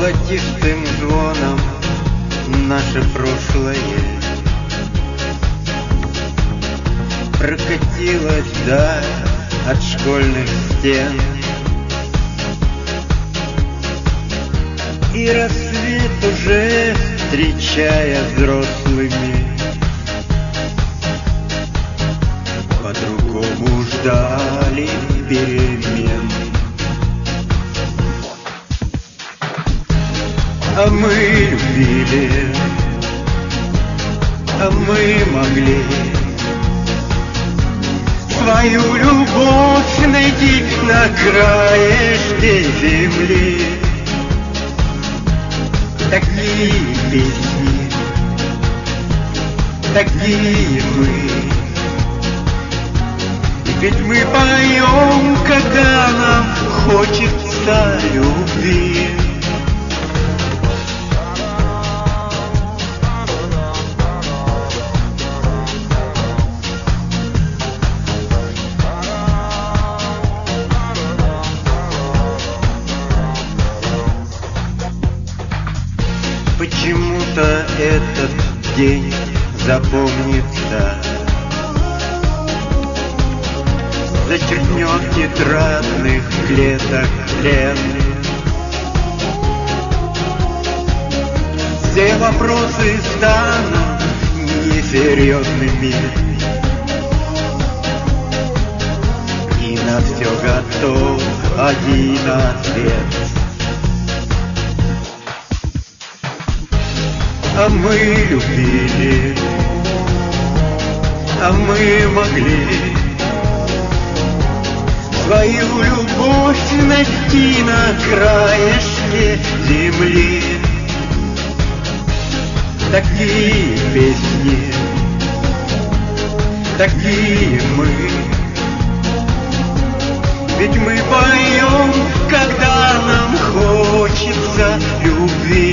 золотистым звоном наше прошлое. Прокатилось да от школьных стен. И рассвет уже встречая взрослыми. По-другому ждали перемен. А мы любили, а мы могли. Свою любовь найти на краешке земли. Такие песни, такие мы. Ведь мы поем, когда нам хочется любви Почему-то этот день запомнится. Зачеркнет тетрадных клеток плен Все вопросы станут несерьезными. И на все готов один ответ мы любили, а мы могли свою любовь найти на краешке земли. Такие песни, такие мы, ведь мы поем, когда нам хочется любви.